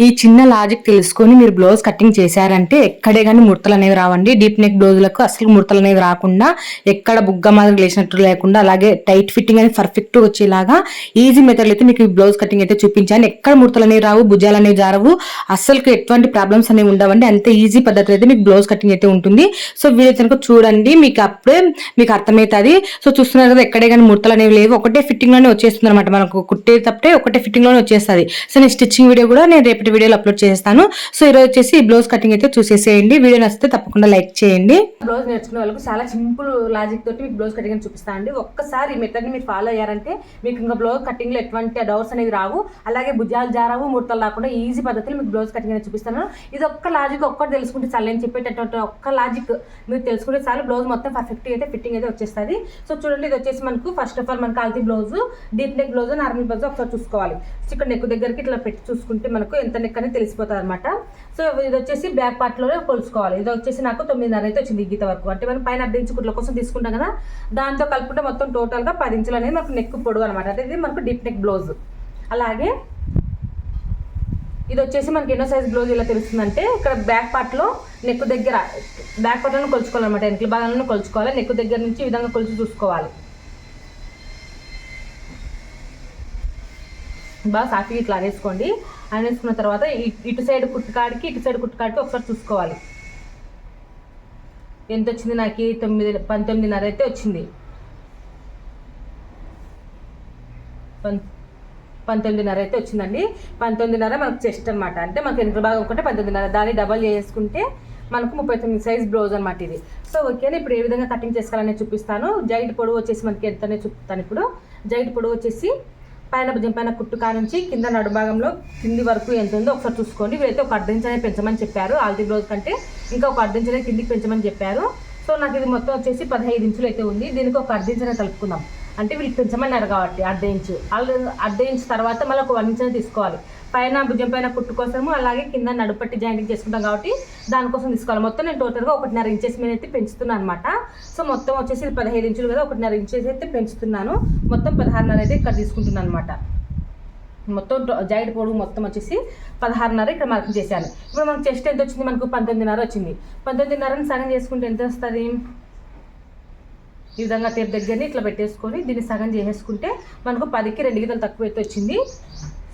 ఈ చిన్న లాజిక్ తెలుసుకొని మీరు బ్లౌజ్ కటింగ్ చేశారంటే ఎక్కడే కానీ ముడతలు అనేవి రావండి. డీప్ నెక్ బ్లౌజులకు అసలు ముడతలు అనేవి రాకుండా ఎక్కడ బుగ్గ మాదిరి లేచినట్టు లేకుండా అలాగే టైట్ ఫిట్టింగ్ అనేది పర్ఫెక్ట్ వచ్చేలాగా ఈజీ మెథడ్ అయితే మీకు బ్లౌజ్ కటింగ్ అయితే చూపించాను. ఎక్కడ ముడతలు అనేవి రావు భుజాలు అనేవి జారవు. అసలు ఎటువంటి ప్రాబ్లమ్స్ అనేవి ఉండవండి. అంత ఈజీ పద్ధతిలో అయితే మీకు బ్లౌజ్ కటింగ్ అయితే ఉంటుంది. సో వీడియో కనుక చూడండి. మీకు అప్పుడే మీకు అర్థమవుతుంది సో చూస్తున్నారు కదా ఎక్కడే కానీ ముడతలు అనేవి లేవు. ఒకటే ఫిట్టింగ్లోనే వచ్చేస్తుంది అనమాట మనకు. కుట్టేటప్పుడే ఒకటే ఫిట్టింగ్లోనే వచ్చేస్తుంది. సో నేను స్టిచ్చింగ్ వీడియో కూడా నేను రేపు రేపటి వీడియోలో అప్లోడ్ చేస్తాను సో ఈరోజు వచ్చేసి బ్లౌజ్ కటింగ్ అయితే చూసేసేయండి. వీడియో నచ్చితే తప్పకుండా లైక్ చేయండి. బ్లౌజ్ నేర్చుకునే వాళ్ళకి చాలా సింపుల్ లాజిక్ తోటి మీకు బ్లౌజ్ కటింగ్ అని చూపిస్తాను అండి. ఒక్కసారి ఈ మెథడ్ మీరు ఫాలో అయ్యారంటే మీకు ఇంకా బ్లౌజ్ కటింగ్లో ఎటువంటి డౌట్స్ అనేవి రావు. అలాగే భుజాలు జారావు ముడతలు రాకుండా ఈజీ పద్ధతిలో మీకు బ్లౌజ్ కటింగ్ అనేది చూపిస్తాను. ఇది ఒక్క లాజిక్ ఒక్కటి తెలుసుకుంటే చాలా. నేను చెప్పేటటువంటి ఒక్క లాజిక్ మీరు తెలుసుకుంటే చాలు. బ్లౌజ్ మొత్తం పర్ఫెక్ట్ అయితే ఫిట్టింగ్ అయితే వచ్చేస్తుంది. సో చూడండి ఇది వచ్చేసి మనకు ఫస్ట్ ఆఫ్ ఆల్ మనకు కాల్తీ blouse deep neck blouse normal blouse ఒకసారి చూసుకోవాలి. సో ఇక్కడ నెక్ దగ్గరికి ఇట్లా పెట్టి చూసుకుంటే మనకు ఎంత నెక్ అనేది తెలిసిపోతుంది అనమాట సో ఇది వచ్చేసి బ్యాక్ పార్ట్లోనే కొలుసుకోవాలి. ఇది వచ్చేసి నాకు తొమ్మిదిన్నర అయితే వచ్చింది గీత వరకు. అంటే మనం పైన అర్ధ కుట్ల కోసం తీసుకుంటాం కదా దాంతో కలుపుకుంటే మొత్తం టోటల్గా పది ఇంచులు అనేది మనకు నెక్ పొడుగు అనమాట అంటే ఇది మనకు డీప్ నెక్ బ్లౌజ్ అలాగే ఇది వచ్చేసి మనకి ఎన్నో సైజ్ బ్లౌజ్ ఇలా తెలుస్తుందంటే ఇక్కడ బ్యాక్ పార్ట్లో నెక్ దగ్గర బ్యాక్ పార్ట్లను కొలుచుకోవాలన్నమాట. వెనకల భాగాలను కొలుచుకోవాలి. నెక్ దగ్గర నుంచి ఈ విధంగా కొలిచి చూసుకోవాలి. బాగా సాఫీ ఇట్లా అనేసుకోండి. అనేసుకున్న తర్వాత ఇటు సైడ్ కుట్టుకాడికి ఇటు సైడ్ కుట్టుకాడికి ఒకసారి చూసుకోవాలి. ఎంత వచ్చింది నాకు? తొమ్మిది పంతొమ్మిదిన్నర అయితే వచ్చింది. పం- పంతొమ్మిదిన్నర అయితే వచ్చిందండి. పంతొమ్మిదిన్నర మనకు చెస్ట్ అనమాట అంటే మనకు వెనుక భాగం ఒకటే పంతొమ్మిదిన్నర. దాన్ని డబల్ చేసుకుంటే మనకు ముప్పై తొమ్మిది సైజ్ బ్లౌజ్ అనమాట ఇది. సో ఓకేనా ఇప్పుడు ఏ విధంగా కటింగ్ చేసుకోవాలని చూపిస్తాను. జైట్ పొడవు వచ్చేసి మనకి ఎంతనే చూపుతాను ఇప్పుడు. జైట్ పొడవు వచ్చేసి పైన భుజం పైన కుట్టు నుంచి కింద నడుభాగంలో కింది వరకు ఎంత ఉందో ఒకసారి చూసుకోండి. వీరైతే ఒక అర్ధ పెంచమని చెప్పారు. ఆల్రెడీ బ్లౌజ్ కంటే ఇంకా ఒక అర్ధ ఇంచ్ కిందికి పెంచమని చెప్పారు. సో నాకు ఇది మొత్తం వచ్చేసి పదహైదు ఇంచులు అయితే ఉంది. దీనికి ఒక అర్ధ కలుపుకుందాం. అంటే వీళ్ళు పెంచమన్నారు కాబట్టి అర్ధ ఇంచు. వాళ్ళు అర్ధ ఇంచు తర్వాత మళ్ళీ ఒక వన్ ఇంచ్ తీసుకోవాలి. పైన భుజం పైన కుట్టు కోసము అలాగే కింద నడుపట్టి జాయింటింగ్ చేసుకుంటాం కాబట్టి దానికోసం తీసుకోవాలి. మొత్తం నేను టోటల్గా ఒకటిన్నర ఇంచెస్ మీద అయితే పెంచుతున్నాను అనమాట సో మొత్తం వచ్చేసి పదిహేను ఇంచులు కదా ఒకటిన్నర ఇంచెస్ అయితే పెంచుతున్నాను. మొత్తం పదహారున్నర అయితే ఇక్కడ తీసుకుంటున్నాను అనమాట మొత్తం జాయిడ్ పొడుగు మొత్తం వచ్చేసి పదహారున్నర ఇక్కడ మార్కింగ్ చేశాను. ఇప్పుడు మనకు చెస్ట్ ఎంత వచ్చింది? మనకు పంతొమ్మిదిన్నర వచ్చింది. పంతొమ్మిదిన్నరని సగం చేసుకుంటే ఎంత వస్తుంది? ఈ విధంగా టేప్ దగ్గరని ఇట్లా పెట్టేసుకొని దీన్ని సగం చేసేసుకుంటే మనకు పదికి రెండు గీతలు తక్కువ అయితే వచ్చింది.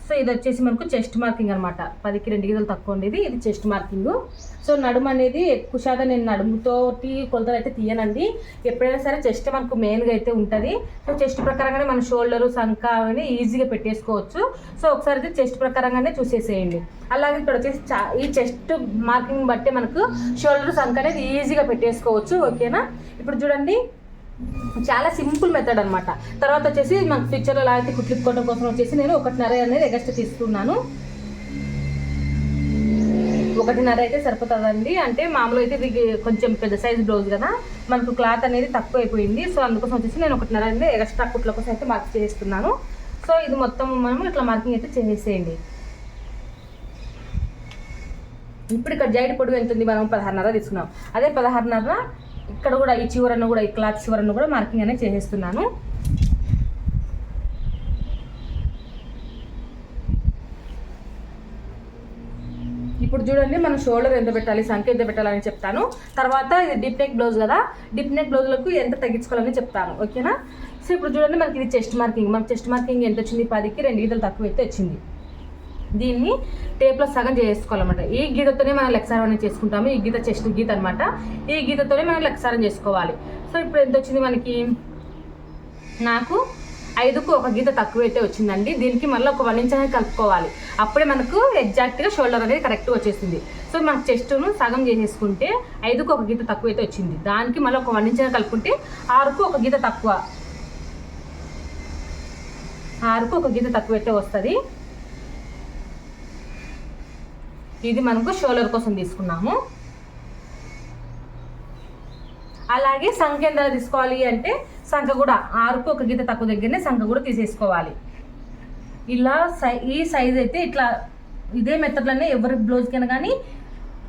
సో ఇది వచ్చేసి మనకు చెస్ట్ మార్కింగ్ అనమాట పదికి రెండు గీతలు తక్కువ ఉండేది ఇది చెస్ట్ మార్కింగ్ సో నడుము అనేది ఎక్కువ శాతం నేను నడుముతోటి కొలతలు అయితే తీయనండి. ఎప్పుడైనా సరే చెస్ట్ మనకు మెయిన్గా అయితే ఉంటుంది. సో చెస్ట్ ప్రకారంగానే మన షోల్డరు సంక అని ఈజీగా పెట్టేసుకోవచ్చు. సో ఒకసారి అయితే చెస్ట్ ప్రకారంగానే చూసేసేయండి. అలాగే ఇక్కడ వచ్చేసి ఈ చెస్ట్ మార్కింగ్ బట్టి మనకు షోల్డర్ సంక అనేది ఈజీగా పెట్టేసుకోవచ్చు. ఓకేనా? ఇప్పుడు చూడండి. చాలా సింపుల్ మెథడ్ అనమాట తర్వాత వచ్చేసి మనకు పిక్చర్లో లాగితే కుట్లిప్పుకోవడం కోసం వచ్చేసి నేను ఒకటిన్నర అనేది ఎగస్ట్ తీసుకున్నాను. ఒకటిన్నర అయితే సరిపోతుందండి. అంటే మామూలు అయితే ఇది కొంచెం పెద్ద సైజ్ బ్లౌజ్ కదా మనకు క్లాత్ అనేది తక్కువ అయిపోయింది సో అందుకోసం వచ్చేసి నేను ఒకటిన్నర అనేది ఎక్స్ట్రా కుట్ల కోసం అయితే మార్క్ చేస్తున్నాను. సో ఇది మొత్తం మనం ఇట్లా మార్కింగ్ అయితే చేసేసేయండి ఇప్పుడు ఇక్కడ జైడ్ పొడుగు ఎంత ఉంది మనం పదహారున్నర తీసుకున్నాం. అదే పదహారున్నర ఇక్కడ కూడా ఈ చివరను కూడా ఈ క్లాత్ చివరను కూడా మార్కింగ్ అనేది చేసేస్తున్నాను. ఇప్పుడు చూడండి మనం షోల్డర్ ఎంత పెట్టాలి సంఖ్య ఎంత పెట్టాలని చెప్తాను. తర్వాత ఇది డిప్ నెక్ బ్లౌజ్ కదా డిప్ నెక్ బ్లౌజ్లకు ఎంత తగ్గించుకోవాలని చెప్తాను ఓకేనా? సో ఇప్పుడు చూడండి మనకి ఇది చెస్ట్ మార్కింగ్ మనం చెస్ట్ మార్కింగ్ ఎంత వచ్చింది? పదికి రెండు గీతలు తక్కువ అయితే వచ్చింది. దీన్ని టేప్లో సగం చేసుకోవాలన్నమాట. ఈ గీతతోనే మనం లెక్సారం అనేది చేసుకుంటాము. ఈ గీత చెస్ట్ గీత అనమాట ఈ గీతతోనే మనం లెక్సారం చేసుకోవాలి. సో ఇప్పుడు ఎంత వచ్చింది మనకి? నాకు ఐదుకు ఒక గీత తక్కువ అయితే వచ్చిందండి. దీనికి మళ్ళీ ఒక వన్ ఇంచ్ అనేది కలుపుకోవాలి. అప్పుడే మనకు ఎగ్జాక్ట్గా షోల్డర్ అనేది కరెక్ట్గా వచ్చేసింది. సో మనకు చెస్ట్ను సగం చేసేసుకుంటే ఐదుకు ఒక గీత తక్కువ అయితే వచ్చింది. దానికి మళ్ళీ ఒక వన్ ఇంచ్ అనేది కలుపుకుంటే ఆరుకు ఒక గీత తక్కువ. ఆరుకు ఒక గీత తక్కువ అయితే వస్తుంది. ఇది మనకు షోలర్ కోసం తీసుకున్నాము. అలాగే సంఖ్య ఎంత తీసుకోవాలి అంటే సంఖ్య కూడా ఆరుకు ఒక గీత తక్కువ దగ్గరనే సంఖ్య కూడా తీసేసుకోవాలి. ఇలా సై ఈ సైజ్ అయితే ఇట్లా ఇదే మెథడ్లోనే ఎవరి బ్లౌజ్కైనా కానీ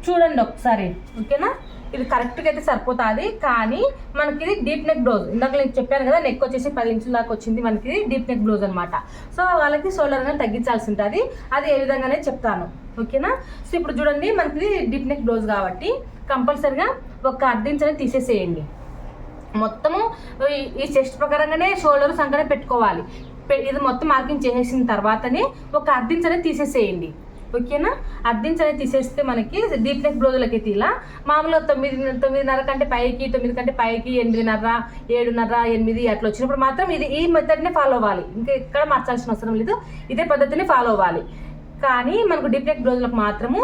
చూడండి ఒకసారి ఓకేనా? ఇది కరెక్ట్గా అయితే సరిపోతుంది. కానీ మనకి ఇది డీప్ నెక్ బ్లౌజ్ ఇందాక నేను చెప్పాను కదా నెక్ వచ్చేసి పది ఇంచుల దాకా వచ్చింది. మనకి డీప్ నెక్ బ్లౌజ్ అనమాట సో వాళ్ళకి షోల్డర్ అనేది తగ్గించాల్సి ఉంటుంది. అది ఏ విధంగానే చెప్తాను. ఓకేనా? సో ఇప్పుడు చూడండి మనకి డీప్ నెక్ బ్లౌజ్ కాబట్టి కంపల్సరిగా ఒక అర్ధించ్ అనేది తీసేసేయండి. మొత్తము ఈ- ఈ చెస్ట్ ప్రకారంగానే షోల్డర్ సంకనే పెట్టుకోవాలి. పె- ఇది మొత్తం మార్కింగ్ చేసేసిన తర్వాతనే ఒక అర్ధించ్ అనేది తీసేసేయండి. ఓకేనా? అర్ధించ్ అనేది తీసేస్తే మనకి డీప్ నెక్ బ్లౌజులకి తీలా. మామూలుగా తొమ్మిది తొమ్మిదిన్నర కంటే పైకి తొమ్మిది కంటే పైకి ఎనిమిదిన్నర ఏడున్నర ఎనిమిది అట్లా వచ్చినప్పుడు మాత్రం ఇది ఈ మెథడ్నే ఫాలో అవ్వాలి. ఇంకా ఎక్కడ మార్చాల్సిన అవసరం లేదు. ఇదే పద్ధతిని ఫాలో అవ్వాలి. కానీ మనకు డీప్ నెక్ బ్లౌజులకు మాత్రము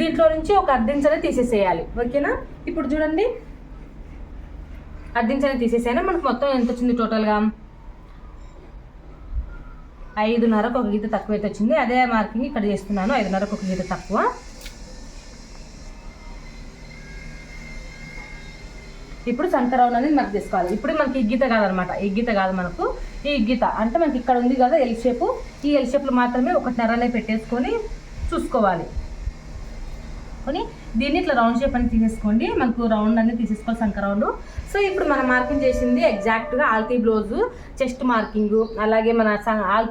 దీంట్లో నుంచి ఒక అర్ధించ్ అనేది తీసేసేయాలి. ఓకేనా? ఇప్పుడు చూడండి. అద్దించని తీసేసాను మనకు మొత్తం ఎంత వచ్చింది టోటల్గా? ఐదున్నరకు ఒక గీత తక్కువ అయితే వచ్చింది. అదే మార్కింగ్ ఇక్కడ చేస్తున్నాను. ఐదున్నరకు ఒక గీత తక్కువ. ఇప్పుడు సంకరౌన్ అనేది మనకు తీసుకోవాలి. ఇప్పుడు మనకి ఈ గీత కాదనమాట. ఈ గీత కాదు మనకు. ఈ గీత అంటే మనకి ఇక్కడ ఉంది కదా ఎల్ షేప్ ఈ ఎల్ షేప్లో మాత్రమే ఒకటిన్నర అనేది పెట్టేసుకొని చూసుకోవాలి. కొని దీన్ని ఇట్లా రౌండ్ షేప్ అని తీసేసుకోండి. మనకు రౌండ్ అనేది తీసేసుకోవాలి సంక రౌండ్ సో ఇప్పుడు మనం మార్కింగ్ చేసింది ఎగ్జాక్ట్గా ఆల్తీ బ్లౌజు చెస్ట్ మార్కింగ్ అలాగే మన ఆల్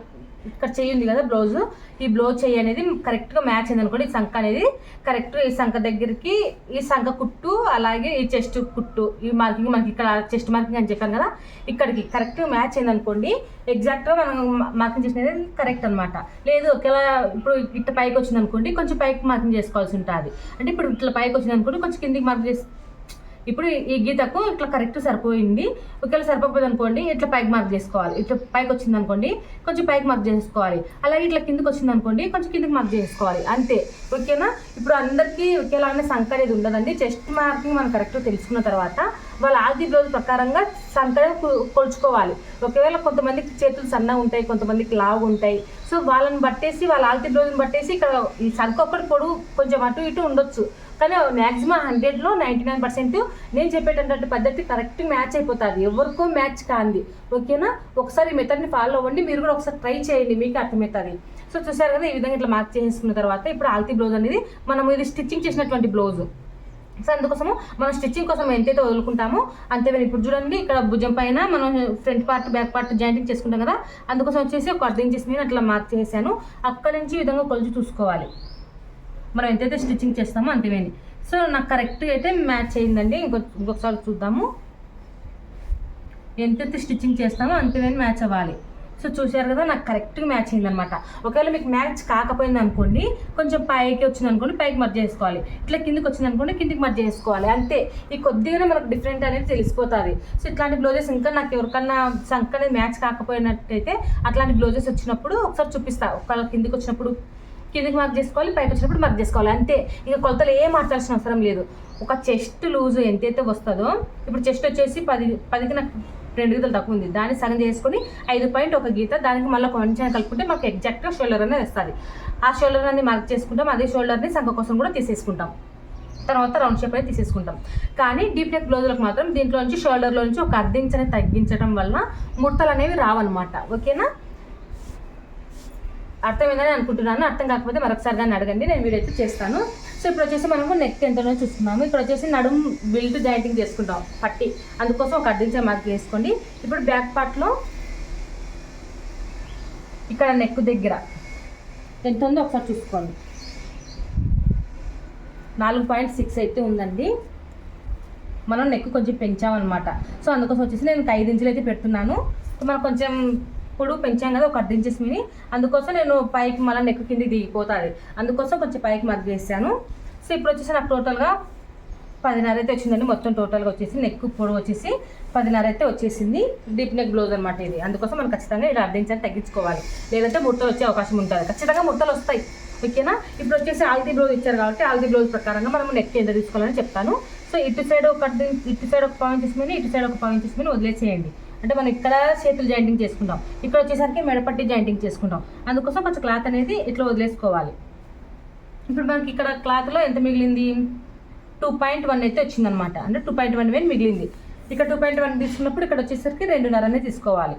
ఇక్కడ చెయ్యి ఉంది కదా బ్లౌజ్. ఈ బ్లౌజ్ చెయ్యి అనేది కరెక్ట్గా మ్యాచ్ అయింది అనుకోండి ఈ సంఖ అనేది. కరెక్ట్ ఈ సంఖ దగ్గరికి ఈ సంఖ కుట్టు అలాగే ఈ చెస్ట్ కుట్టు. ఈ మార్కింగ్ మనకి ఇక్కడ చెస్ట్ మార్కింగ్ అని చెప్పాను కదా ఇక్కడికి కరెక్ట్ మ్యాచ్ అయింది అనుకోండి ఎగ్జాక్ట్గా మనం మార్కింగ్ చేసినది కరెక్ట్ అనమాట లేదు ఒకేలా ఇప్పుడు ఇట్లా పైకి వచ్చింది అనుకోండి కొంచెం పైకి మార్కింగ్ చేసుకోవాల్సి ఉంటుంది. అంటే ఇప్పుడు ఇట్లా పైకి వచ్చింది అనుకోండి కొంచెం కిందికి మార్కింగ్ చేసి ఇప్పుడు ఈ గీతకు ఇట్లా కరెక్ట్ సరిపోయింది. ఒకవేళ సరిపోతుంది అనుకోండి ఇట్లా పైకి మార్క్ చేసుకోవాలి. ఇట్లా పైకి వచ్చింది అనుకోండి కొంచెం పైకి మార్క్ చేసుకోవాలి. అలాగే ఇట్లా కిందకి వచ్చింది అనుకోండి కొంచెం కిందకి మార్క్ చేసుకోవాలి. అంతే. ఓకేనా? ఇప్పుడు అందరికీ ఒకేలాగానే సంఖ అనేది ఉండదండి. చెస్ట్ మార్కింగ్ మనం కరెక్ట్ తెలుసుకున్న తర్వాత వాళ్ళ ఆది బ్లౌజ్ ప్రకారంగా సంతగా కొలుచుకోవాలి. ఒకవేళ కొంతమందికి చేతులు సన్నగా ఉంటాయి కొంతమందికి లావు ఉంటాయి. సో వాళ్ళని బట్టేసి వాళ్ళ ఆల్తి బ్లౌజ్ని బట్టేసి ఇక్కడ ఈ సంఖ పొడుగు కొంచెం అటు ఇటు ఉండొచ్చు. కానీ మ్యాక్సిమం హండ్రెడ్లో నైంటీ నైన్ పర్సెంట్ నేను చెప్పేటటువంటి పద్ధతి కరెక్ట్ మ్యాచ్ అయిపోతుంది. ఎవరికో మ్యాచ్ కాంది. ఓకేనా? ఒకసారి ఈ మెథడ్ని ఫాలో అవ్వండి. మీరు కూడా ఒకసారి ట్రై చేయండి. మీకు అర్థమవుతుంది. సో చూసారు కదా ఈ విధంగా ఇట్లా మార్క్ చేసుకున్న తర్వాత ఇప్పుడు ఆల్తీ బ్లౌజ్ అనేది మనం ఇది స్టిచ్చింగ్ చేసినటువంటి బ్లౌజ్. సో అందుకోసము మనం స్టిచ్చింగ్ కోసం ఎంతైతే వదులుకుంటామో అంతే ఇప్పుడు చూడండి ఇక్కడ భుజం పైన మనం front part back part jointing చేసుకుంటాం కదా అందుకోసం వచ్చేసి ఒక అర్థం చేసి నేను అట్లా మార్క్ చేశాను. అక్కడ నుంచి విధంగా కొలిచి చూసుకోవాలి. మనం ఎంతైతే స్టిచ్చింగ్ చేస్తామో అంతేవేండి సో నాకు కరెక్ట్గా అయితే మ్యాచ్ అయిందండి. ఇంకో ఇంకొకసారి చూద్దాము. ఎంతైతే స్టిచ్చింగ్ చేస్తామో అంతేవేని మ్యాచ్ అవ్వాలి. సో చూశారు కదా నాకు కరెక్ట్గా మ్యాచ్ అయిందనమాట ఒకవేళ మీకు మ్యాచ్ కాకపోయింది అనుకోండి కొంచెం పైకి వచ్చింది అనుకోండి పైకి మర్జ్ చేసుకోవాలి. ఇట్లా కిందికి వచ్చింది అనుకోండి కిందికి మర్జ్ చేసుకోవాలి. అంతే. ఈ కొద్దిగానే మనకు డిఫరెంట్ అనేది తెలిసిపోతుంది. సో ఇట్లాంటి బ్లౌజెస్ ఇంకా నాకు ఎవరికన్నా సంక్ అనేది మ్యాచ్ కాకపోయినట్టయితే అట్లాంటి బ్లౌజెస్ వచ్చినప్పుడు ఒకసారి చూపిస్తా. ఒకవేళ కిందికి వచ్చినప్పుడు కిందికి మార్క్ చేసుకోవాలి పైకి వచ్చినప్పుడు మార్క్ చేసుకోవాలి. అంతే. ఇక కొలతలు ఏం మార్చాల్సిన అవసరం లేదు. ఒక చెస్ట్ లూజ్ ఎంతైతే వస్తుందో ఇప్పుడు చెస్ట్ వచ్చేసి పది పదికి నాకు రెండు గీతలు తక్కువ ఉంది. దాన్ని సగం చేసుకొని ఐదు పాయింట్ ఒక గీత దానికి మళ్ళీ కొంచెం కలుపుకుంటే మాకు ఎగ్జాక్ట్గా షోల్డర్ అనేది వస్తుంది. ఆ షోల్డర్ అనేది మార్క్ చేసుకుంటాం అదే షోల్డర్ని సంఖ కోసం కూడా తీసేసుకుంటాం. తర్వాత రౌండ్ షేప్ అనేది తీసేసుకుంటాం. కానీ డీప్ నెక్ బ్లౌజులకు మాత్రం దీంట్లో నుంచి షోల్డర్లో నుంచి ఒక అర్ధించని తగ్గించడం వలన ముడతలు అనేవి రావన్నమాట. ఓకేనా? అర్థమైందని అనుకుంటున్నాను. అర్థం కాకపోతే మరొకసారి దాన్ని అడగండి. నేను వీడియో అయితే చేస్తాను. సో ఇప్పుడు వచ్చేసి మనము నెక్ ఎంతనో చూస్తున్నాము ఇప్పుడు వచ్చేసి నడుము బిల్ట్ జాయింటింగ్ చేసుకుంటాం. పట్టి. అందుకోసం ఒక అడ్డించే మార్క్ వేసుకోండి. ఇప్పుడు బ్యాక్ పార్ట్లో ఇక్కడ నెక్ దగ్గర ఎంత ఉందో ఒకసారి చూసుకోండి. నాలుగు పాయింట్ సిక్స్ అయితే ఉందండి. మనం నెక్ కొంచెం పెంచామన్నమాట. సో అందుకోసం వచ్చేసి నేను ఐదు ఇంచులు అయితే పెడుతున్నాను. మనం కొంచెం పొడుగు పెంచాం కదా ఒక అర్ధ ఇంచెస్ మిని. అందుకోసం నేను పైకి మళ్ళీ నెక్ కింది దిగిపోతుంది. అందుకోసం కొంచెం పైకి మర్గ్ వేసాను. సో ఇప్పుడు వచ్చేసి నాకు టోటల్గా పదిన్నర అయితే వచ్చిందండి. మొత్తం టోటల్గా వచ్చేసి నెక్ పొడవు వచ్చేసి పదిన్నర అయితే వచ్చేసింది. డీప్ నెక్ బ్లౌజ్ అనమాట ఇది. అందుకోసం మనం ఖచ్చితంగా ఇలా అర్థించాలి తగ్గించుకోవాలి. లేదంటే ముట్టలు వచ్చే అవకాశం ఉంటుంది. ఖచ్చితంగా ముట్టలు వస్తాయి. ఓకేనా? ఇప్పుడు వచ్చేసి ఆల్దీ బ్లౌజ్ ఇచ్చారు కాబట్టి ఆల్దీ బ్లౌజ్ ప్రకారంగా మనం నెక్ ఎంత తీసుకోవాలని చెప్తాను. సో ఇటు సైడ్ ఒక ఇటు సైడ్ ఒక పాయింట్ తీసుకుని ఇటు సైడ్ ఒక పాయింట్ తీసుకుని వదిలేసేయండి. అంటే మనం ఇక్కడ చేతులు జాయింటింగ్ చేసుకుంటాం. ఇక్కడ వచ్చేసరికి మెడపట్టి జాయింటింగ్ చేసుకుంటాం. అందుకోసం కొంచెం క్లాత్ అనేది ఇట్లా వదిలేసుకోవాలి. ఇప్పుడు మనకి ఇక్కడ క్లాత్లో ఎంత మిగిలింది? టూ పాయింట్ వన్ అయితే వచ్చిందనమాట అంటే టూ పాయింట్ వన్ వేలు మిగిలింది. ఇక్కడ టూ పాయింట్ వన్ తీసుకున్నప్పుడు ఇక్కడ వచ్చేసరికి రెండున్నర అనేది తీసుకోవాలి.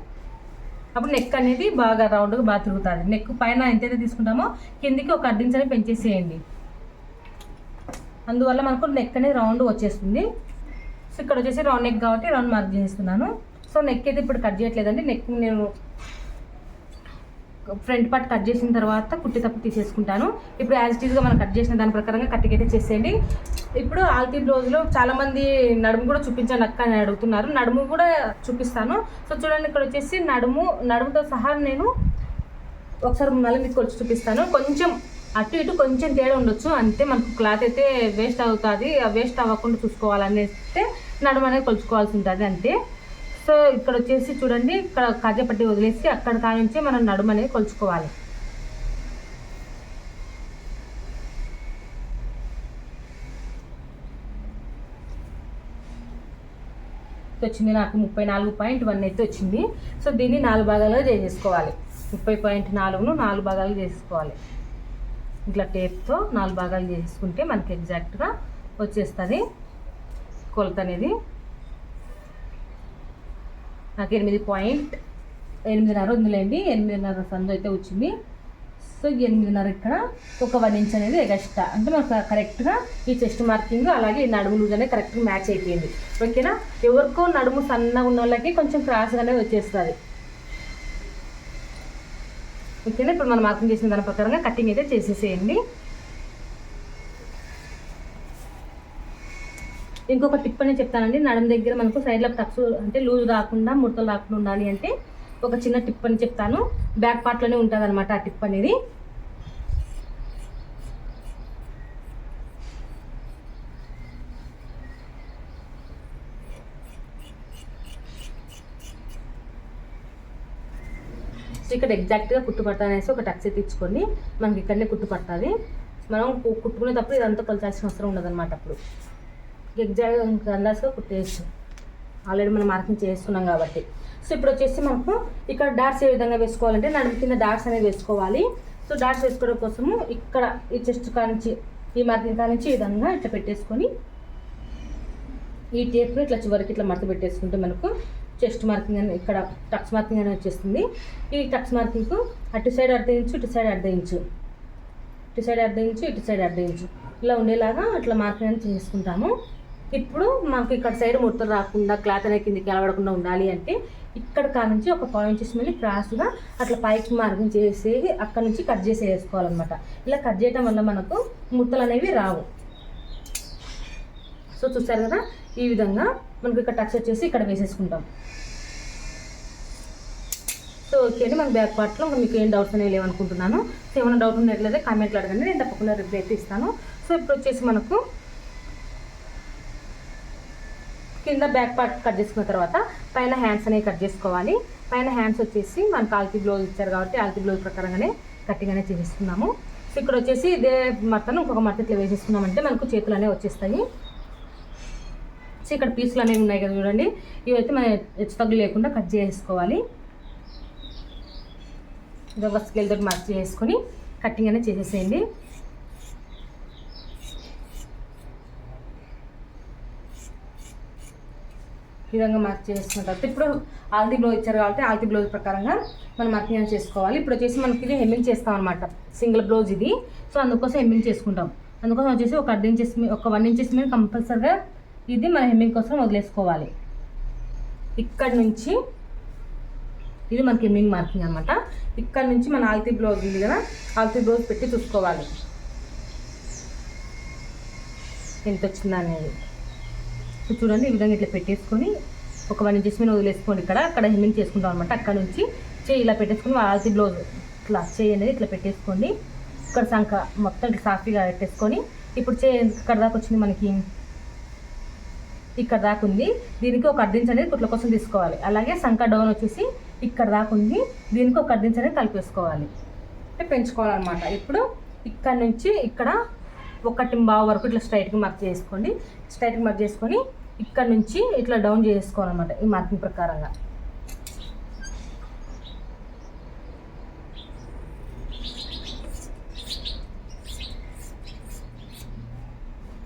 అప్పుడు నెక్ అనేది బాగా రౌండ్గా బాగా తిరుగుతుంది. నెక్ పైన ఎంతైతే తీసుకుంటామో కిందికి ఒక అడ్డించని పెంచేసేయండి. అందువల్ల మనకు నెక్ అనేది రౌండ్ వచ్చేస్తుంది. సో ఇక్కడ వచ్చేసి రౌండ్ నెక్ కాబట్టి రౌండ్ మార్క్ చేస్తున్నాను సో నెక్ అయితే ఇప్పుడు కట్ చేయట్లేదండి. నెక్ నేను ఫ్రంట్ పార్ట్ కట్ చేసిన తర్వాత కుట్టి తప్పు తీసేసుకుంటాను. ఇప్పుడు యాజ్ టీజ్గా మనం కట్ చేసిన దాని ప్రకారంగా కట్టికైతే అయితే చేసేయండి. ఇప్పుడు ఆల్తీ బ్లౌజ్లో చాలామంది నడుము కూడా చూపించండి అక్క అని అడుగుతున్నారు. నడుము కూడా చూపిస్తాను. సో చూడండి ఇక్కడ వచ్చేసి నడుము నడుముతో సహా నేను ఒకసారి మళ్ళీ మీకు వచ్చి చూపిస్తాను. కొంచెం అటు ఇటు కొంచెం తేడా ఉండొచ్చు. అంతే మనకు క్లాత్ అయితే వేస్ట్ అవుతుంది. ఆ వేస్ట్ అవ్వకుండా చూసుకోవాలనేస్తే నడుము అనేది కొలుచుకోవాల్సి ఉంటుంది అంతే. సో ఇక్కడ వచ్చేసి చూడండి ఇక్కడ కాజపట్టి వదిలేసి అక్కడ కానించి మనం నడుము అనేది కొలుచుకోవాలి. వచ్చింది నాకు ముప్పై నాలుగు పాయింట్ వన్ అయితే వచ్చింది. సో దీన్ని నాలుగు భాగాలుగా చేసేసుకోవాలి. ముప్పై పాయింట్ నాలుగును నాలుగు భాగాలు చేసుకోవాలి ఇట్లా టేప్తో నాలుగు భాగాలు చేసుకుంటే మనకి ఎగ్జాక్ట్గా వచ్చేస్తుంది కొలత అనేది. నాకు ఎనిమిది పాయింట్ ఎనిమిదిన్నర ఉందిలేండి. ఎనిమిదిన్నర సందు అయితే వచ్చింది. సో ఎనిమిదిన్నర ఇక్కడ ఒక వన్ ఇంచ్ అనేది ఎగస్ట్రా. అంటే మనకు కరెక్ట్గా ఈ చెస్ట్ మార్కింగ్ అలాగే ఈ నడుము లూజ్ అనేది కరెక్ట్గా మ్యాచ్ అయిపోయింది. ఓకేనా? ఎవరికో నడుము సన్నగా ఉన్న వాళ్ళకి కొంచెం క్రాస్గానే వచ్చేస్తుంది. ఓకేనా? ఇప్పుడు మనం మార్కింగ్ చేసిన దాని ప్రకారంగా కటింగ్ అయితే చేసేసేయండి. ఇంకొక టిప్ అనేది చెప్తానండి. నడుము దగ్గర మనకు సైడ్లో టక్స్ అంటే లూజ్ రాకుండా ముడతలు రాకుండా ఉండాలి అంటే ఒక చిన్న టిప్ అని చెప్తాను. బ్యాక్ పార్ట్లోనే ఉంటుంది అనమాట ఆ టిప్ అనేది. సో ఇక్కడ ఎగ్జాక్ట్గా కుట్టు పడతానేసి ఒక టక్స్ తెచ్చుకొని మనకి ఇక్కడనే కుట్టుపడుతుంది మనం కుట్టుకునేటప్పుడు ఇదంతా కొలచాల్సిన అవసరం ఉండదు అనమాట అప్పుడు. ఎగ్జాక్ట్ అందాజుగా కుట్టేయచ్చు ఆల్రెడీ మనం మార్కింగ్ చేసుకున్నాం కాబట్టి. సో ఇప్పుడు వచ్చేసి మనకు ఇక్కడ డాట్స్ ఏ విధంగా వేసుకోవాలంటే నడుము కింద డాట్స్ అనేది వేసుకోవాలి. సో డాట్స్ వేసుకోవడం కోసము ఇక్కడ ఈ చెస్ట్ కానించి ఈ మార్కింగ్ కానించి ఈ విధంగా ఇట్లా పెట్టేసుకొని ఈ టేప్ని ఇట్లా చివరికి ఇట్లా మడత పెట్టేసుకుంటే మనకు చెస్ట్ మార్కింగ్ అని ఇక్కడ టక్స్ మార్కింగ్ అని వచ్చేస్తుంది. ఈ టక్స్ మార్కింగ్ అటు సైడ్ అర్ధ ఇంచు ఇటు సైడ్ అర్ధ ఇంచు. ఇటు సైడ్ అర్ధ ఇంచు ఇటు సైడ్ అర్ధ ఇంచు. ఇలా ఉండేలాగా అట్లా మార్కింగ్ అనేది చేసుకుంటాము. ఇప్పుడు మనకి ఇక్కడ సైడ్ ముడతలు రాకుండా క్లాత్ అనే కిందికి అలవడకుండా ఉండాలి అంటే ఇక్కడ కాడ నుంచి ఒక పాయింట్ చేసి మళ్ళీ క్రాస్గా అట్లా పైకి మార్కింగ్ చేసి అక్కడ నుంచి కట్ చేసి వేసుకోవాలన్నమాట. ఇలా కట్ చేయడం వల్ల మనకు ముడతలు అనేవి రావు. సో చూసారు కదా ఈ విధంగా మనకి ఇక్కడ టచ్ వచ్చేసి ఇక్కడ వేసేసుకుంటాం. సో ఓకే అండి మన బ్యాక్ పార్ట్లో మీకు ఏం డౌట్స్ అనేవి లేవనుకుంటున్నాను. సో ఏమైనా డౌట్ ఉన్నట్లయితే కామెంట్లో అడగండి నేను తప్పకుండా రిప్లై అయితే ఇస్తాను. సో ఇప్పుడు వచ్చేసి మనకు కింద బ్యాక్ పార్ట్ కట్ చేసుకున్న తర్వాత పైన హ్యాండ్స్ అనేవి కట్ చేసుకోవాలి. పైన హ్యాండ్స్ వచ్చేసి మనకు ఆల్తీ బ్లౌజ్ ఇచ్చారు కాబట్టి ఆల్తీ బ్లౌజ్ ప్రకారంగానే కట్టింగ్ అనేది చేసేసుకున్నాము సో ఇక్కడ వచ్చేసి ఇదే మట్టను ఇంకొక మట్ట ఇట్లా వేసేసుకున్నామంటే మనకు చేతులు అనేవి వచ్చేస్తాయి. సో ఇక్కడ పీసులు అనేవి ఉన్నాయి కదా చూడండి. ఇవైతే మనం హెచ్చు తగ్గులు లేకుండా కట్ చేసుకోవాలి ఇదొక స్కేల్ తోటి మర్చి చేసుకొని కటింగ్ అనేది చేసేసేయండి. విధంగా మార్క్ చేసుకున్న తర్వాత ఇప్పుడు ఆల్తీ బ్లౌజ్ ఇచ్చారు కాబట్టి ఆల్తీ బ్లౌజ్ ప్రకారంగా మనం మార్కింగ్ అనేది చేసుకోవాలి. ఇప్పుడు వచ్చేసి మనకి ఇది హెమ్మింగ్ చేస్తాం అనమాట సింగిల్ బ్లౌజ్ ఇది. సో అందుకోసం హెమ్మింగ్ చేసుకుంటాం. అందుకోసం వచ్చేసి ఒక అర్ధ ఇంచెస్ ఒక వన్ ఇంచెస్ మీద కంపల్సరిగా ఇది మన హెమ్మింగ్ కోసం వదిలేసుకోవాలి. ఇక్కడ నుంచి ఇది మనకి హెమ్మింగ్ మార్కింగ్ అనమాట ఇక్కడ నుంచి మన ఆల్తీ బ్లౌజ్ ఉంది కదా ఆల్తీ బ్లౌజ్ పెట్టి చూసుకోవాలి. ఎంత వచ్చిందా అనేది సో చూడండి ఈ విధంగా ఇట్లా పెట్టేసుకొని ఒక వన్ ఇంచెస్ మీద వదిలేసుకోండి ఇక్కడ. అక్కడ హెమ్మింగ్ చేసుకుంటాం అనమాట అక్కడ నుంచి చేయి ఇలా పెట్టేసుకొని ఆల్తీ బ్లౌజ్ ఇట్లా చేయి అనేది ఇట్లా పెట్టేసుకోండి. ఇక్కడ సంక మొత్తం ఇట్లా సాఫీగా పెట్టేసుకొని ఇప్పుడు చేయి ఇక్కడ దాకా వచ్చింది మనకి. ఇక్కడ దాకా ఉంది. దీనికి ఒక అర్ధించ్ అనేది కుట్ల కోసం తీసుకోవాలి. అలాగే సంక డౌన్ వచ్చేసి ఇక్కడ దాకా ఉంది. దీనికి ఒక అర్ధించ్ అనేది కలిపేసుకోవాలి. అంటే పెంచుకోవాలన్నమాట. ఇప్పుడు ఇక్కడ నుంచి ఇక్కడ ఒకటి బావ వరకు ఇట్లా స్ట్రైట్గా మార్క్ చేసుకోండి. స్ట్రైట్గా మార్క్ చేసుకొని ఇక్కడ నుంచి ఇట్లా డౌన్ చేసుకోవాలన్నమాట ఈ మార్కింగ్ ప్రకారంగా.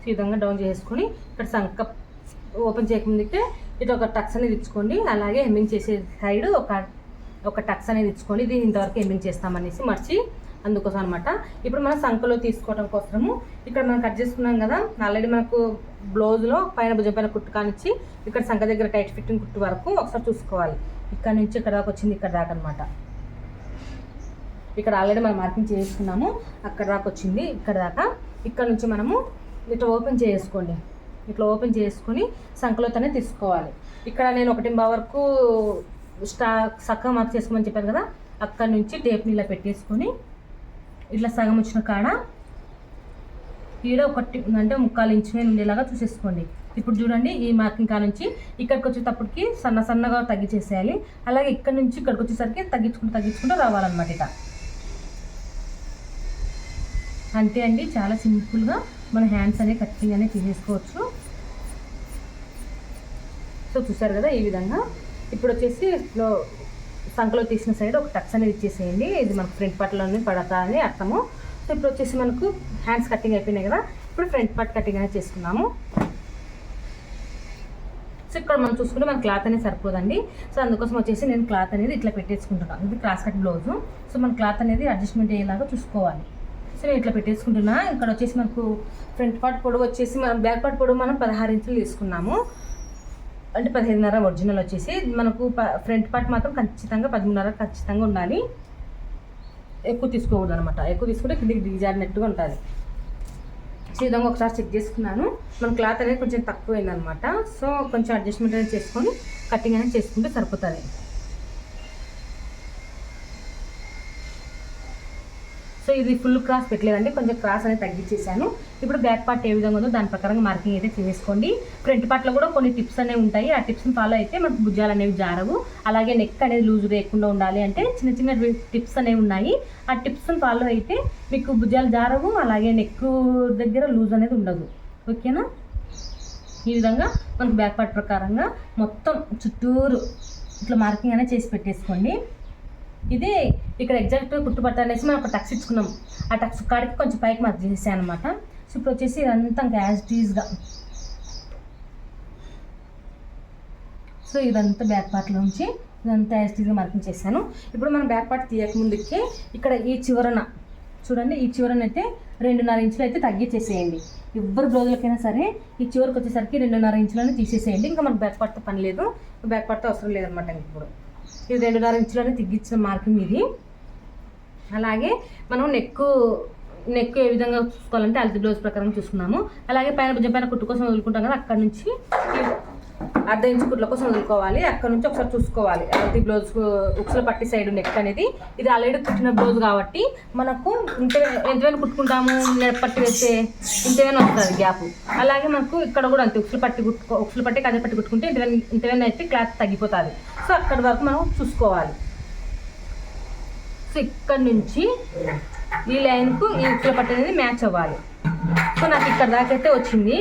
ఈ విధంగా డౌన్ చేసుకొని ఇక్కడ సంక ఓపెన్ చేయకముందుకే ఇటు ఒక టక్స్ అనేది ఇచ్చుకోండి. అలాగే హెమ్మింగ్ చేసే సైడ్ ఒక ఒక టక్స్ అనేది ఇచ్చుకోండి. ఇది ఇంతవరకు హెమ్మింగ్ చేస్తామనేసి మర్చి అందుకోసం అనమాట ఇప్పుడు మనం సంఖలో తీసుకోవడం కోసము ఇక్కడ మనం కట్ చేసుకున్నాం కదా ఆల్రెడీ మనకు బ్లౌజ్లో పైన భుజం పైన కుట్టు కానిచ్చి ఇక్కడ సంఖ దగ్గర టైట్ ఫిట్టింగ్ కుట్టు వరకు ఒకసారి చూసుకోవాలి. ఇక్కడ నుంచి ఇక్కడ దాకా వచ్చింది ఇక్కడ దాకా అనమాట ఇక్కడ ఆల్రెడీ మనం మార్కింగ్ చేసుకున్నాము అక్కడ దాకా వచ్చింది ఇక్కడ దాకా. ఇక్కడ నుంచి మనము ఇట్లా ఓపెన్ చేసుకోండి. ఇట్లా ఓపెన్ చేసుకొని సంకలోతోనే తీసుకోవాలి. ఇక్కడ నేను ఒకటి బావ వరకు స్టా సక్కగా మార్క్ చేసుకోమని చెప్పాను కదా అక్కడ నుంచి టేప్ నీళ్ళ పెట్టేసుకొని ఇట్లా సగం వచ్చిన కాడ ఈడ ఒకటి అంటే ముక్కాలు ఇంచు ఉండేలాగా చూసేసుకోండి. ఇప్పుడు చూడండి ఈ మార్కింగ్ కా నుంచి ఇక్కడికి వచ్చేటప్పటికి సన్న సన్నగా తగ్గించేసేయాలి. అలాగే ఇక్కడ నుంచి ఇక్కడికి వచ్చేసరికి తగ్గించుకుంటూ తగ్గించుకుంటూ రావాలన్నమాట ఇట. అంతే అండి చాలా సింపుల్గా మన హ్యాండ్స్ అనేవి కటింగ్ అనేది తీసేసుకోవచ్చు సో చూసారు కదా ఈ విధంగా. ఇప్పుడు వచ్చేసి సంఖలో తీసిన సైడ్ ఒక టక్స్ అనేది ఇచ్చేసేయండి. ఇది మనకు ఫ్రంట్ పార్ట్లోనే పడతా అని అర్థము. సో ఇప్పుడు వచ్చేసి మనకు హ్యాండ్స్ కటింగ్ అయిపోయినాయి కదా ఇప్పుడు ఫ్రంట్ పార్ట్ కటింగ్ అనేది చేసుకున్నాము సో ఇక్కడ మనం చూసుకుంటే మన క్లాత్ అనేది సరిపోదండి. సో అందుకోసం వచ్చేసి నేను క్లాత్ అనేది ఇట్లా పెట్టేసుకుంటున్నాను. ఇది క్రాస్ కట్ బ్లౌజు. సో మన క్లాత్ అనేది అడ్జస్ట్మెంట్ అయ్యేలాగా చూసుకోవాలి. సో నేను ఇట్లా పెట్టేసుకుంటున్నా. ఇక్కడ వచ్చేసి మనకు ఫ్రంట్ పార్ట్ పొడవు వచ్చేసి మనం బ్యాక్ పార్ట్ పొడవు మనం పదహారు ఇంచులు తీసుకున్నాము. అంటే పదిహేనున్నర ఒరిజినల్ వచ్చేసి మనకు ఫ్రంట్ పార్ట్ మాత్రం ఖచ్చితంగా పదమూడున్నర ఖచ్చితంగా ఉండాలి. ఎక్కువ తీసుకోకూడదు అనమాట ఎక్కువ తీసుకుంటే కిందికి దిగజారినట్టుగా ఉంటుంది. సో ఈ విధంగా ఒకసారి చెక్ చేసుకున్నాను. మన క్లాత్ అనేది కొంచెం తక్కువైందనమాట సో కొంచెం అడ్జస్ట్మెంట్ అనేది చేసుకొని కటింగ్ అనేది చేసుకుంటే సరిపోతుంది. సో ఇది ఫుల్ క్రాస్ పెట్టలేదండి. కొంచెం క్రాస్ అనేది తగ్గించేసాను. ఇప్పుడు బ్యాక్ పార్ట్ ఏ విధంగా ఉందో దాని ప్రకారంగా మార్కింగ్ అయితే చేసుకోండి ఫ్రంట్ పార్ట్లో కూడా కొన్ని టిప్స్ అనేవి ఉంటాయి. ఆ టిప్స్ని ఫాలో అయితే మనకు భుజాలు అనేవి జారవు. అలాగే నెక్ అనేది లూజ్ లేకుండా ఉండాలి అంటే చిన్న చిన్న టిప్స్ అనేవి ఉన్నాయి. ఆ టిప్స్ని ఫాలో అయితే మీకు భుజాలు జారవు అలాగే నెక్ దగ్గర లూజ్ అనేది ఉండదు. ఓకేనా? ఈ విధంగా మనకు బ్యాక్ పార్ట్ ప్రకారంగా మొత్తం చుట్టూరు ఇట్లా మార్కింగ్ అనేది చేసి పెట్టేసుకోండి. ఇది ఇక్కడ ఎగ్జాక్ట్ కుట్టుపట్ట అనేసి మనం ఒక టక్స్ ఇచ్చుకున్నాం. ఆ టక్స్ కాడికి కొంచెం పైకి మార్క్ చేసాను అనమాట సో ఇప్పుడు వచ్చేసి ఇదంతా గ్యాస్ టీజ్గా సో ఇదంతా బ్యాక్ పార్ట్లోంచి ఇదంతా యాజ్ టీజ్గా మార్కింగ్ చేశాను. ఇప్పుడు మనం బ్యాక్ పార్ట్ తీయకముందుకే ఇక్కడ ఈ చివరన చూడండి ఈ చివరన అయితే రెండున్నర ఇంచులు అయితే తగ్గించేసేయండి. ఎవరు బ్లౌజులకైనా సరే ఈ చివరికి వచ్చేసరికి రెండున్నర ఇంచులని తీసేసేయండి. ఇంకా మనకు బ్యాక్ పార్ట్తో పని లేదు. బ్యాక్ పార్ట్తో అవసరం లేదనమాట ఇప్పుడు. ఇది రెండున్నర ఇంచులని తగ్గించిన మార్కింగ్ ఇది. అలాగే మనం నెక్ నెక్ ఏ విధంగా చూసుకోవాలంటే అల్తి బ్లౌజ్ ప్రకారం చూసుకున్నాము. అలాగే పైన భుజం పైన కుట్టు కోసం వదులుకుంటాం కదా అక్కడ నుంచి అర్ధ ఇంచు కుట్ల కోసం వదులుకోవాలి. అక్కడ నుంచి ఒకసారి చూసుకోవాలి. అల్తి బ్లౌజ్ ఉక్సుల పట్టి సైడ్ నెక్ అనేది. ఇది ఆల్రెడీ కుట్టిన బ్లౌజ్ కాబట్టి మనకు ఇంత ఎంతవైనా కుట్టుకుంటాము నెట్ పట్టి వేస్తే ఇంతవైనా వస్తుంది గ్యాప్ అలాగే మనకు ఇక్కడ కూడా అంతే ఉక్సులు పట్టి కుట్టుకో ఉక్సులు పట్టి కదే పట్టి కుట్టుకుంటే ఇంతవైనా ఇంతవైనా అయితే క్లాత్ తగ్గిపోతుంది. సో అక్కడి వరకు మనం చూసుకోవాలి. సో ఇక్కడ నుంచి ఈ లైన్కు ఈ ఉక్కుల పట్టు అనేది మ్యాచ్ అవ్వాలి. సో నాకు ఇక్కడ దాకా అయితే వచ్చింది.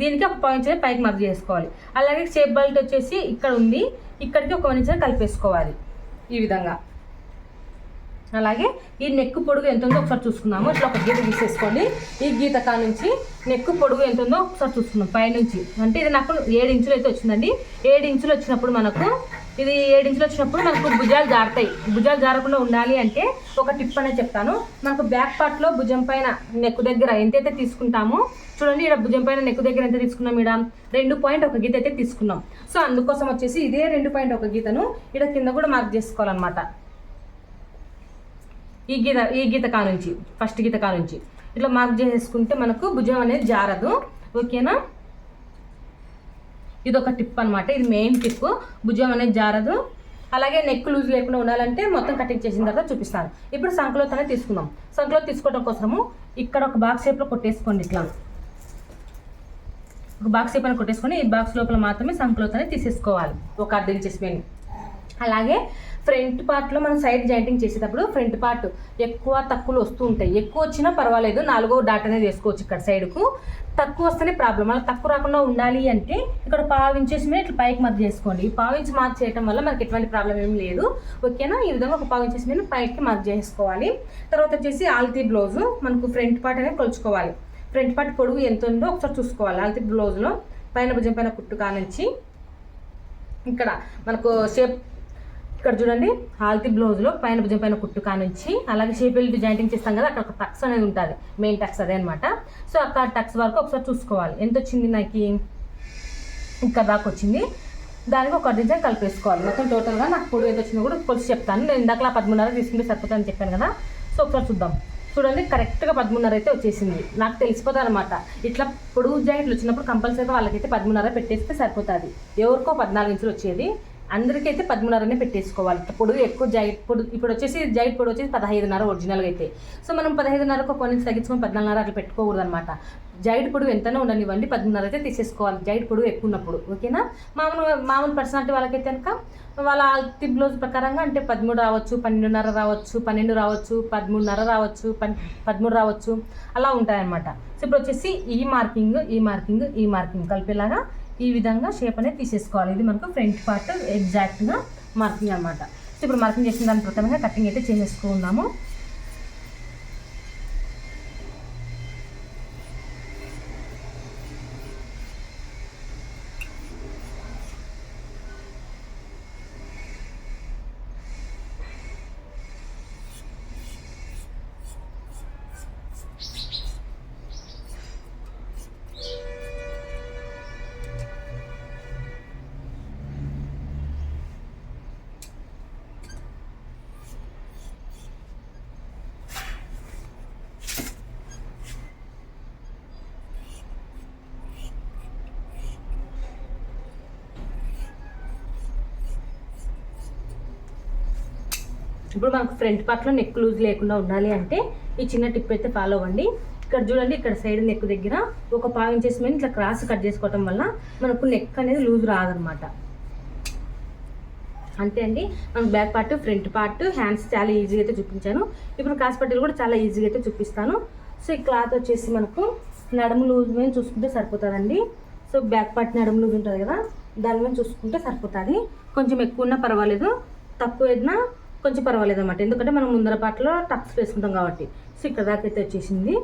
దీనికి ఒక పాయింట్ అనేది పైకి మర్జ్ చేసుకోవాలి. అలాగే షేప్ బెల్ట్ వచ్చేసి ఇక్కడ ఉంది. ఇక్కడికి ఒక వన్ కలిపేసుకోవాలి. ఈ విధంగా. అలాగే ఈ నెక్కు పొడుగు ఎంత ఉందో ఒకసారి చూసుకుందాము. ఇట్లా ఒక గీత తీసేసుకోండి ఈ గీత కా నుంచి నెక్కు పొడుగు ఎంత ఉందో ఒకసారి చూసుకుందాం. పైనుంచి. అంటే ఇది నాకు ఏడు ఇంచులు అయితే వచ్చిందండి. ఏడు ఇంచులు వచ్చినప్పుడు మనకు ఇది ఏడించులు వచ్చినప్పుడు మనకు భుజాలు జారుతాయి. భుజాలు జారకుండా ఉండాలి అంటే ఒక టిప్ అనేది చెప్తాను. మనకు బ్యాక్ పార్ట్లో భుజం పైన నెక్ దగ్గర ఎంతైతే తీసుకుంటామో చూడండి ఇక్కడ భుజం పైన నెక్ దగ్గర ఎంత తీసుకున్నాం ఇక్కడ రెండు పాయింట్ ఒక గీత అయితే తీసుకున్నాం. సో అందుకోసం వచ్చేసి ఇదే రెండు పాయింట్ ఒక గీతను ఇక్కడ కింద కూడా మార్క్ చేసుకోవాలన్నమాట. ఈ గీత ఈ గీత కా నుంచి ఫస్ట్ గీత కా నుంచి ఇట్లా మార్క్ చేసుకుంటే మనకు భుజం అనేది జారదు. ఓకేనా? ఇది ఒక టిప్ అనమాట ఇది మెయిన్ టిప్ భుజం అనేది జారదు. అలాగే నెక్ లూజ్ లేకుండా ఉండాలంటే మొత్తం కటింగ్ చేసిన తర్వాత చూపిస్తాను. ఇప్పుడు సంకలోత్ అనేది తీసుకుందాం. సంకలోత్ తీసుకోవడం కోసము ఇక్కడ ఒక బాక్స్ షేప్లో కొట్టేసుకోండి ఇట్లా. ఒక బాక్స్ షేప్ అని కొట్టేసుకొని ఈ బాక్స్ లోపల మాత్రమే సంకలోత్ అనేది తీసేసుకోవాలి. ఒక అర్ధ ఇంచెస్ పెన్ అలాగే ఫ్రంట్ పార్ట్లో మనం సైడ్ జాయింటింగ్ చేసేటప్పుడు ఫ్రంట్ పార్ట్ ఎక్కువ తక్కువలు వస్తూ ఉంటాయి. ఎక్కువ వచ్చినా పర్వాలేదు. నాలుగో డాట్ అనేది వేసుకోవచ్చు ఇక్కడ సైడ్కు తక్కువ వస్తేనే ప్రాబ్లం. అలా తక్కువ రాకుండా ఉండాలి అంటే ఇక్కడ పావు ఇంచెస్ మీద ఇట్లా పైకి మార్క్ చేసుకోండి. ఈ పావు ఇంచ్ మార్క్ చేయడం వల్ల మనకి ఎటువంటి ప్రాబ్లం ఏం లేదు. ఓకేనా? ఈ విధంగా ఒక పావు ఇంచెస్ మీద పైకి మార్క్ చేసుకోవాలి. తర్వాత వచ్చేసి ఆల్తీ బ్లౌజు మనకు ఫ్రంట్ పార్ట్ అనేది కొలుచుకోవాలి. ఫ్రంట్ పార్ట్ పొడుగు ఎంత ఉందో ఒకసారి చూసుకోవాలి. ఆల్తీ బ్లౌజ్లో పైన భుజం పైన కుట్టు కానించి ఇక్కడ మనకు షేప్ ఇక్కడ చూడండి హాల్తీ బ్లౌజ్లో పైన భుజం పైన కుట్టు కానించి అలాగే షేప్ జాయింటింగ్ చేస్తాం కదా అక్కడ ఒక టక్స్ అనేది ఉంటుంది మెయిన్ టక్స్ అదే అనమాట సో అక్కడ టక్స్ వరకు ఒకసారి చూసుకోవాలి. ఎంత వచ్చింది నాకు? ఇక్కడ దాకా వచ్చింది. దానికి ఒక డిజైన్ కలిపేసుకోవాలి. మొత్తం టోటల్గా నాకు పొడి ఎంత వచ్చిందో కూడా కొలిసి చెప్తాను. నేను ఇందాక పదమూడున్నర తీసుకుంటే సరిపోతుందని చెప్పాను కదా. సో ఒకసారి చూద్దాం. చూడండి కరెక్ట్గా పదమూడున్నర అయితే వచ్చేసింది. నాకు తెలిసిపోతుంది అనమాట ఇట్లా పొడుగు జాయింట్లు వచ్చినప్పుడు కంపల్సరీగా వాళ్ళకైతే పదమూడున్నర పెట్టేస్తే సరిపోతుంది. ఎవరికో పద్నాలుగు ఇంచులు వచ్చేది. అందరికైతే పదమూడున్నరనే పెట్టేసుకోవాలి. పొడుగు ఎక్కువ జైట్ పొడు ఇప్పుడు వచ్చేసి జైట్ పొడి వచ్చేసి పదహైదున్నర ఒరిజినల్గా అయితే. సో మనం పదహైదున్నరకు కొన్ని తగ్గించుకొని పద్నాలుగున్నర అట్లా పెట్టుకోకూడదు అనమాట జైడ్ పొడుగు ఎంతనో ఉండనివ్వండి పదమూడున్నర అయితే తీసేసుకోవాలి. జైడ్ పొడుగు ఎక్కువ ఉన్నప్పుడు ఓకేనా? మామూలు మామూలు పర్సనాలిటీ వాళ్ళకైతే కనుక వాళ్ళ ఆల్తి బ్లౌజ్ ప్రకారంగా అంటే పదమూడు రావచ్చు పన్నెండున్నర రావచ్చు పన్నెండు రావచ్చు పదమూడున్నర రావచ్చు పన్ పదమూడు రావచ్చు అలా ఉంటాయన్నమాట. సో ఇప్పుడు వచ్చేసి ఈ మార్కింగ్ ఈ మార్కింగ్ ఈ మార్కింగ్ కలిపేలాగా ఈ విధంగా షేప్ అనేది తీసేసుకోవాలి. ఇది మనకు ఫ్రంట్ పార్ట్ ఎగ్జాక్ట్గా మార్కింగ్ అనమాట. సో ఇప్పుడు మార్కింగ్ చేసిన దాని ప్రకారంగా కటింగ్ అయితే చేసేసుకున్నాము ఇప్పుడు మనకు ఫ్రంట్ పార్ట్లో నెక్ లూజ్ లేకుండా ఉండాలి అంటే ఈ చిన్న టిప్ అయితే ఫాలో అవ్వండి. ఇక్కడ చూడండి ఇక్కడ సైడ్ నెక్ దగ్గర ఒక పావు ఇంచెస్ మీద ఇట్లా క్రాస్ కట్ చేసుకోవటం వల్ల మనకు నెక్ అనేది లూజ్ రాదనమాట అంతే అండి. మనకు back part front part hands చాలా ఈజీగా అయితే చూపించాను. ఇప్పుడు క్రాస్ పట్టీలు కూడా చాలా ఈజీగా అయితే చూపిస్తాను. సో ఈ క్లాత్ వచ్చేసి మనకు నడుము లూజ్ మీద చూసుకుంటే సరిపోతుందండి. సో బ్యాక్ పార్ట్ నడుము లూజ్ ఉంటుంది కదా దాని మీద చూసుకుంటే సరిపోతుంది. కొంచెం ఎక్కువ ఉన్నా పర్వాలేదు. తక్కువ ఏదైనా కొంచెం పర్వాలేదు అనమాట ఎందుకంటే మనం ముందర పాటలో టక్స్ వేసుకుంటాం కాబట్టి. సో ఇక్కడ దాకా అయితే వచ్చేసింది.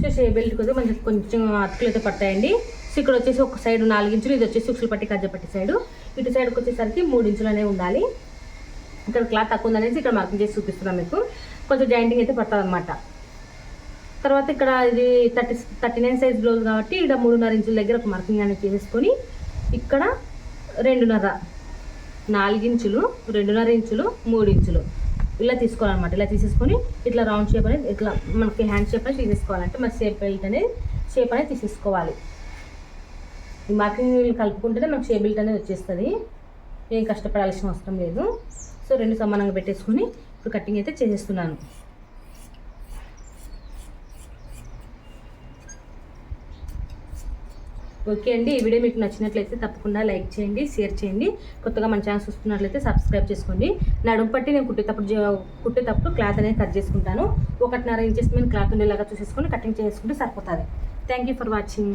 సో షే బెల్ట్ కొద్దిగా మనకి కొంచెం అతుకులు అయితే పట్టాయండి. సో ఇక్కడ వచ్చేసి ఒక సైడ్ నాలుగు ఇంచులు ఇది వచ్చేసి ఉక్సులు పట్టి కజ్జ పట్టి సైడు. ఇటు సైడ్కి వచ్చేసరికి మూడు ఇంచులు అనేవి ఉండాలి. ఇక్కడ క్లాత్ తక్కువ ఉందనేసి ఇక్కడ మార్కింగ్ చేసి చూపిస్తున్నాం మీకు. కొంచెం జాయింటింగ్ అయితే పడుతుంది అనమాట తర్వాత ఇక్కడ ఇది thirty thirty nine size blouse కాబట్టి ఇక్కడ మూడున్నర ఇంచుల దగ్గర ఒక మార్కింగ్ అనేది చేసేసుకొని ఇక్కడ రెండున్నర. నాలుగించులు రెండున్నర ఇంచులు మూడు ఇంచులు ఇలా తీసుకోవాలన్నమాట. ఇలా తీసేసుకొని ఇట్లా రౌండ్ షేప్ అనేది ఇట్లా మనకి హ్యాండ్ షేప్ అనేది తీసేసుకోవాలంటే మన షేప్ బెల్ట్ అనేది షేప్ అనేది తీసేసుకోవాలి. ఈ మార్కింగ్ కలుపుకుంటేనే మనకు షేప్ బెల్ట్ అనేది వచ్చేస్తుంది. ఏం కష్టపడాల్సిన అవసరం లేదు. సో రెండు సమానంగా పెట్టేసుకొని ఇప్పుడు కటింగ్ అయితే చేసేస్తున్నాను. ఓకే అండి. ఈ వీడియో మీకు నచ్చినట్లయితే తప్పకుండా లైక్ చేయండి షేర్ చేయండి. కొత్తగా మన ఛానల్ చూస్తున్నట్లయితే సబ్స్క్రైబ్ చేసుకోండి. నడుము పట్టి నేను కుట్టేటప్పుడు కుట్టేటప్పుడు క్లాత్ అనేది కట్ చేసుకుంటాను. ఒకటిన్నర ఇంచెస్ మీద క్లాత్ ఉండేలాగా చూసేసుకొని కటింగ్ చేసుకుంటే సరిపోతుంది. Thank you for watching.